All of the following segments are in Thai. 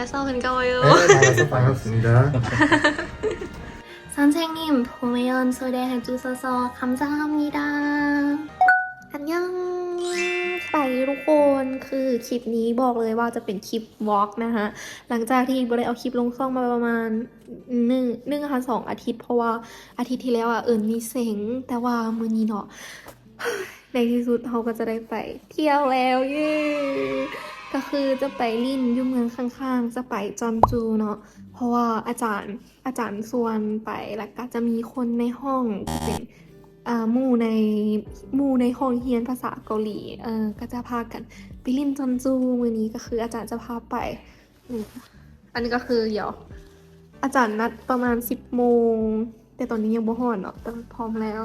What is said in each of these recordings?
만나서 반가워요. 네, 만나서 반갑습니다. 선생님, 도매연 소개해 주셔서 감사합니다. 안녕 ไปทุกคนคือคลิปนี้บอกเลยว่าจะเป็นคลิปวอล์กนะคะ หลังจากที่บริเอาคลิปลงซ่องมาประมาณหนึ่งหนึ่งค่ะสองอาทิตย์ เพราะว่าอาทิตย์ที่แล้วอ่ะเอิญมีเซ็งแต่ว่ามือนี้เนาะ ในที่สุดเขาก็จะได้ไปเที่ยวแล้วเย้ ก็คือจะไปลินอยู่เมืองข้างๆ จะไปจอนจูเนาะเพราะว่าอาจารย์อาจารย์ส่วนไปแล้วก็จะมีคนในห้องเป็นอ่ามู่ในมู่ในห้องเรียนภาษาเกาหลีเออก็จะพากันไปล่นจอนจูมือนี้ก็คืออาจารย์จะพาไป อันนี้ก็คือเดี๋ยวอาจารย์นัดประมาณสิบโมงแต่ตอนนี้ยังบ่ฮอนเนาะแต่พร้อมแล้ว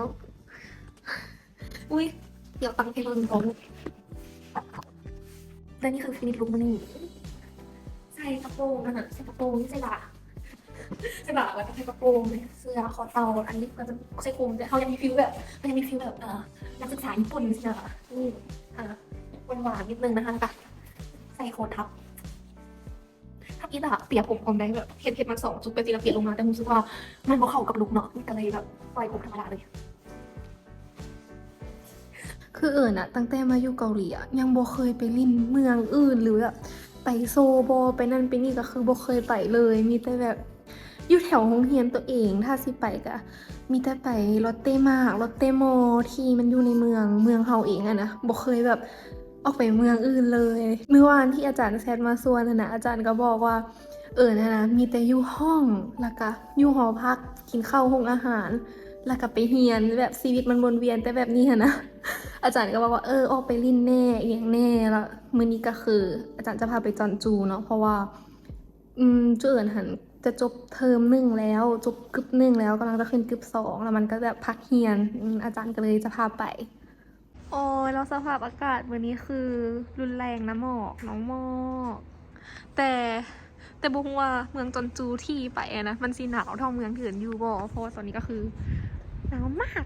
อุ้ยเดี๋ยวตั้งเพลงลงก่อน และนี่คือฟินิชลุกมันนี่ใส่กระโปรงนะฮะใส่กระโปรงนี่ใส่บาใช่ป่ะแล้วก็ใส่กระโปรงเสื้อคอเตาอันนี้ก็จะใส่คลุมแต่เขายังมีฟิลแบบเขายังมีฟิลแบบเอ่อนักศึกษาญี่ปุ่นใช่ไหมคะนี่อะหวานๆนิดนึงนะคะกับใส่โค้ททับถ้าอีตาเปียกผมผมได้แบบเห็นเห็นมันสองจุดไปตีละเปียกลงมาแต่รู้สึกว่ามันบ่เข้ากับลุกเนาะก็เลยแบบปล่อยผมธรรมดาเลย คือเอิญอะตั้งแต่มาอยู่เกาหลีอะยังบ่เคยไปลินเมืองอื่นหรือแบบไปโซโบไปนั่นไปนี่ก็คือบ่เคยไปเลย มีแต่แบบอยู่แถวโรงเรียนตัวเองถ้าสิไปก็มีแต่ไปรถเต้มากรถเต้โมที่มันอยู่ในเมืองเมืองเฮาเองอะนะบ่เคยแบบออกไปเมืองอื่นเลย เมื่อวานที่อาจารย์แซดมาส่วนนะนะอาจารย์ก็บอกว่า เออนะนะมีแต่อยู่ห้องแล้วก็อยู่หอพักกินข้าวห้องอาหาร แล้วก็ไปเรียนแบบชีวิตมันวนเวียนแต่แบบนี้อะนะอาจารย์ก็บอกว่าเออออกไปลินแน่อหย่างแน่แล้วมื้อนี้ก็คือ อาจารย์จะพาไปจอนจูเนาะเพราะว่า อืมจูเอิญหันจะจบเทอมหนึ่งแล้ว จบกึบหนึ่งแล้วกำลังจะขึ้นกึบสองแล้วมันก็แบบพักเรียนอาจารย์ก็เลยจะพาไป โอ้ยแล้วสภาพอากาศวันนี้คือ รุนแรงนะหมอกน้องหมอกแต่แต่บุงว่าเมืองจอนจูที่ไปนะมันสีหนาวเท่าเมืองอื่นอยู่บ่เพราะว่าตอนนี้ก็คือ หนาวมาก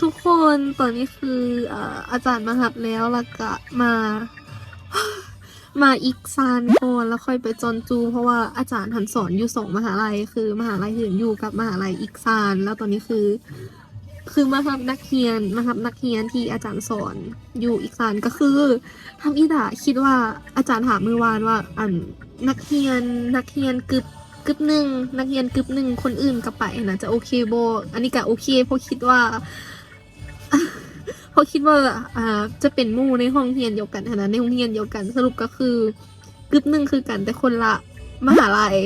ทุกคนตอนนี้คืออาอาจารย์มาหับแล้วแล้วก็มา มาอีกซานก่อนแล้วค่อยไปจอนจู เพราะว่าอาจารย์หันสอนอยู่สองมหาลัย คือมหาลัยอื่นอยู่กับมหาลัยอีกซาน แล้วตอนนี้คือ คือมาทับนักเรียนมาทับนักเรียนที่อาจารย์สอนอยู่อีกซานก็คือทำอีดาคิดว่าอาจารย์ถามมือวานว่าอันนักเรียนนักเรียนกึบกึบหนึ่งนักเรียนกึบหนึ่งคนอื่นก็ไปนะจะโอเคโบ อันนี้ก็โอเคเพราะคิดว่า เพราะคิดว่าอ่าจะเป็นมู่ในห้องเรียนเดียวกันนะในห้องเรียนเดียวกัน สรุปก็คือกึบหนึ่งคือกันแต่คนละมหาลัย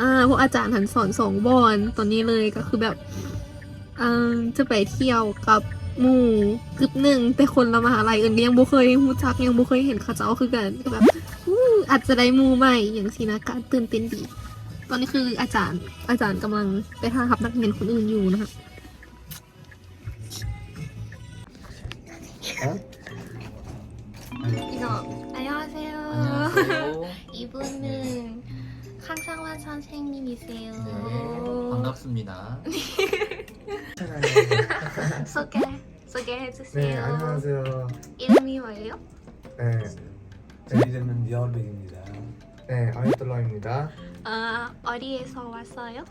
อ่าพวกอาจารย์หันสอนสองบอนตอนนี้เลยก็คือแบบอ่าจะไปเที่ยวกับหมู่กึบหนึ่งแต่คนละมหาลัยอื่นยังบ่เคยรู้จักยังบ่เคยเห็นเขาเจ้าคือกันก็แบบอาจจะได้มูใหม่อย่างสินะการตื่นเต้นดี ตอนนี้คืออาจารย์อาจารย์กำลังไปท่าทับนักเรียนคนอื่นอยู่นะคะ 이거 안녕하세요. 안녕하세요. 이분은 강상환 선생님이세요. 네, 반갑습니다. 소개 소개해 네, 주세요. 안녕하세요. 이름이 뭐예요? 네, 제 이름은 리얼백입니다. 네, 아이돌라입니다. 아 어디에서 왔어요?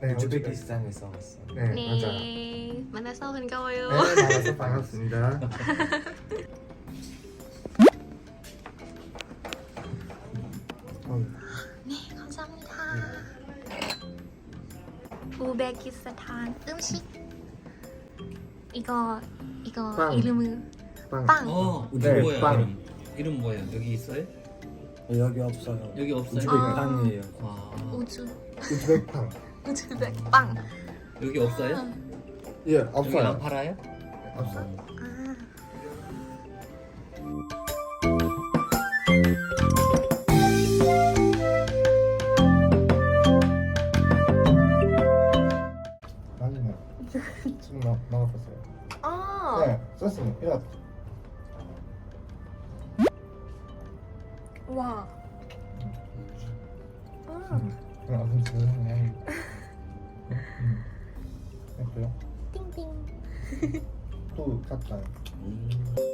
네, 어디 우즈베키스탄에서 왔어요. 네, 맞아요. 네 만나서 반가워요. 네, 만나서 반갑습니다. 어, 네 감사합니다. 우베키스탄 음식 이거 이거 빵. 이름은 빵. 빵. 어, 네, 뭐야? 빵. 이름. 이름 뭐예요? 여기 있어요? 어, 여기 없어요. 여기 없어요? 우즈베키스탄이에요. 아, 우주 우즈벡 빵. 우즈벡 빵. 여기 없어요? 예, 여기 안 없어요. 팔아요? 없어요. 아. 지금 나. 아. 네. 이거 와. 아, 그럼 아무튼 그냥 음. 그래요? 띵띵 또 갔다. 음.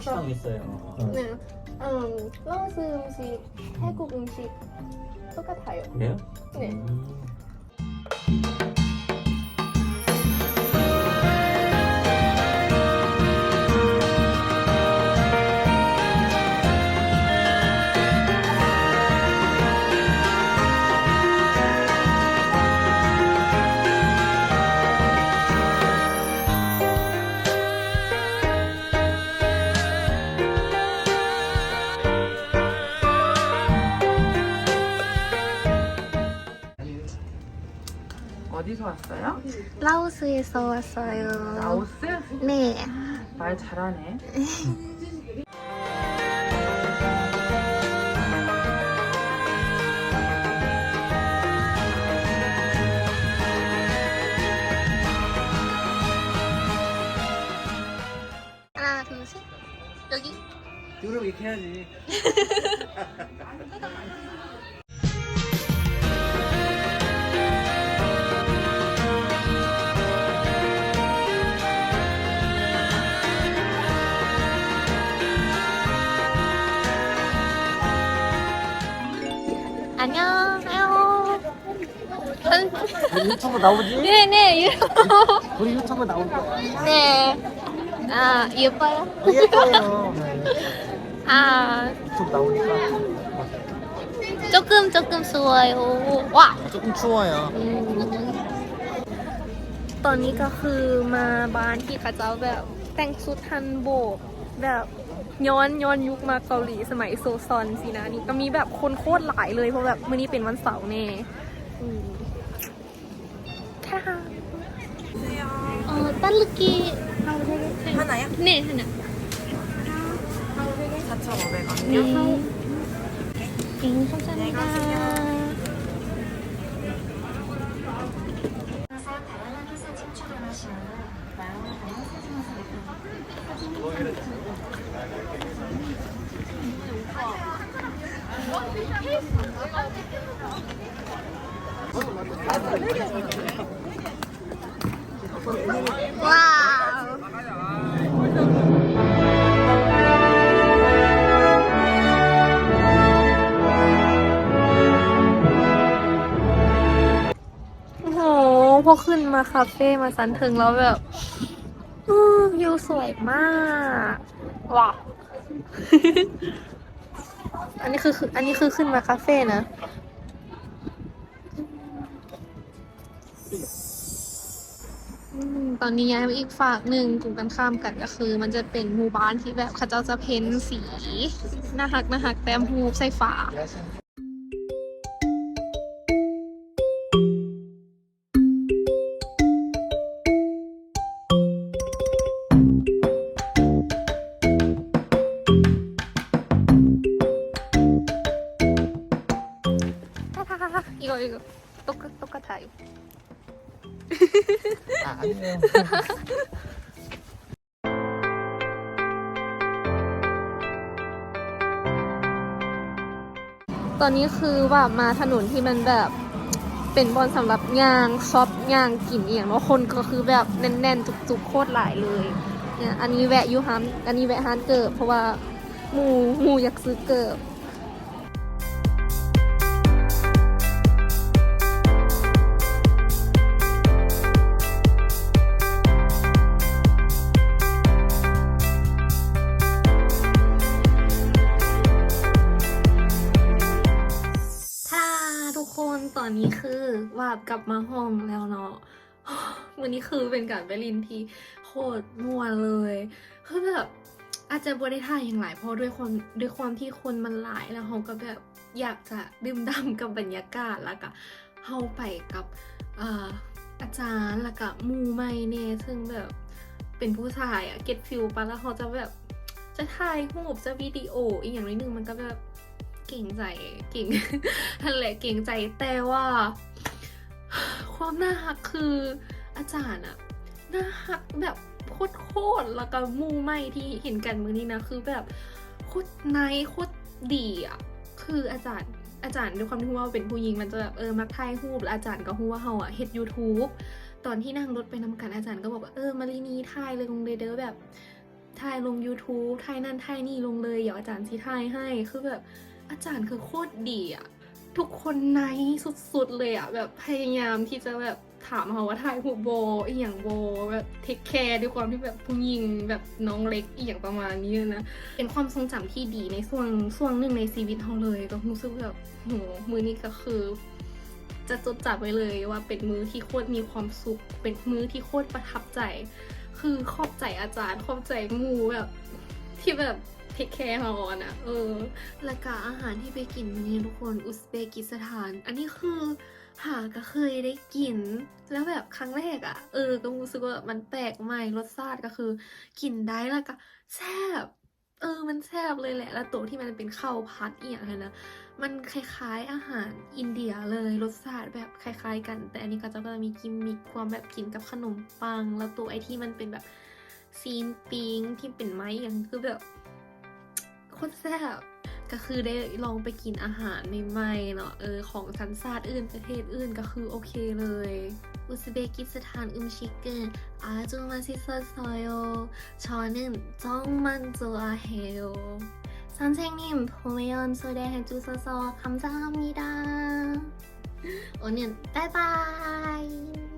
식당 있어요. 네. 네. 음, 라오스 음식, 태국 음식 똑같아요. 그래요? 네. 음. 라오스에서 왔어요. 라오스? 네. 말 잘하네. 하나, 둘, 셋. 여기. 이렇게 해야지. 우리 유튜브 나오지? 네네. 우리 유튜브 나올 거야. 네. 아, 예뻐요? 예뻐요. 아, 유튜브 나오니까 조금 조금 추워요. 와. 조금 추워요. ตอนนี้ก็คือมาบ้านที่เขาเจ้าแบบแต่งชุดทันโบกแบบย้อนย้อนยุคมาเกาหลีสมัยโซซอนสินะนี่ก็มีแบบคนโคตรหลายเลยเพราะแบบมื่อนี้เป็นวันเสาร์แน่อืม 차하. 어, 딸르기 음. 하나요? 네, 하나. 4,500원이요? 네. 네, 감사합니다. 어, โอ้โหพอขึ้นมาคาเฟ่มาสันถึงแล้วแบบอื้อวิวสวยมากว้าว อันนี้คือ อันนี้คือขึ้นมาคาเฟ่นะ ตอนนี้ย้ายมาอีกฝากหนึ่งกลุ่มกันข้ามกันก็คือ มันจะเป็นหมู่บ้านที่แบบเขาเจ้าจะเพ้นสีน่าหักน่าหักแต้มหูใส่ฝา ตอนนี้คือว่ามาถนนที่มันแบบเป็นบอลสำหรับยางช็อปยางกินเอียงแล้วคนก็คือแบบแน่นๆ จุกๆ โคตรหลายเลยเนี่ยอันนี้แวะยูฮัมอันนี้แวะฮานเกิบเพราะว่าหมูหมูอยากซื้อเกิบ กลับมาห้องแล้วเนาะวันนี้คือเป็นการไปลินที่โคตรม่วเลยคือแบบอาจจะบริท่ายอย่างหลายเพราะด้วยความด้วยความที่คนมันหลายแล้วเขาก็แบบอยากจะดื่มด่ำกับบรรยากาศแล้วก็เข้าไปกับออาจารย์แล้วก็มูไม่เน่ซึ่งแบบเป็นผู้ชายอะเก็ตฟิลปะแล้วเขาจะแบบจะถ่ายรูปจะวิดีโออีกอย่างนิดนึงมันก็แบบเก่งใจเก่งนั่นแหละเก่งใจแต่ว่า ความน่าฮักคืออาจารย์อะน่าฮักแบบโคตรๆแล้วก็มูไม่ที่เห็นกันมือนี้นะคือแบบโคตรไนโคตรดีอะคืออาจารย์อาจารย์ด้วยความที่ว่าเป็นผู้หญิงมันจะแบบเออมักถ่ายรูปแล้วอาจารย์ก็ฮู้ว่าเฮาอะเฮ็ด YouTube ตอนที่นั่งรถไปนำกันอาจารย์ก็บอกว่าเออมารีนี้ถ่ายเลยลงเลยเด้อแบบถ่ายลง YouTube ถ่ายนั่นถ่ายนี่ลงเลยเดี๋ยวอาจารย์สิถ่ายให้คือแบบอาจารย์คือโคตรดีอะ ทุกคนไนสุดๆเลยอะแบบพยายามที่จะแบบถามเขาว่าถ่ายหูโบอีอย่างโบแบบเทคแคร์ด้วยความที่แบบผู้หญิงแบบน้องเล็กอีอย่างประมาณนี้นะเป็นความทรงจำที่ดีในช่วงช่วงหนึ่งในชีวิตเขาเลย ก็รู้สึกแบบโหมือนี้ก็คือ จะจดจำไว้เลยว่าเป็นมือที่โคตรมีความสุข เป็นมือที่โคตรประทับใจ คือขอบใจอาจารย์ขอบใจหมูแบบที่แบบ ทคแคร์เราอะนะเออแล้วก็อาหารที่ไปกินวันนี้ทุกคนอุซเบกิสถาน อันนี้คือหาก็เคยได้กิน แล้วแบบครั้งแรกอะเออ ก็รู้สึกว่ามันแปลกใหม่รสชาติก็คือกินได้แล้วก็แซ่บเออ มันแซ่บเลยแหละ แล้วตัวที่มันเป็นข้าวพัดอียงนั้นะ มันคล้ายๆอาหารอินเดียเลย รสชาติแบบคล้ายๆกัน แต่อันนี้ก็จะมีกิมมิคความแบบกินกับขนมปัง แล้วตัวไอที่มันเป็นแบบซีนปิงที่เป็นไม้อย่างคือแบบ คตรแซ่บก็คือได้ลองไปกินอาหารใหม่ๆเนาะเออของสันชาติอื่นประเทศอื่นก็คือโอเคเลยอุซเบกิสถานอึมชิเกนอาจูมาซิซอซอยโอชอนึนจ้องมันจัวเฮล선생님보면 초대해 주셔서 감사합니다. 오늘 바이바이.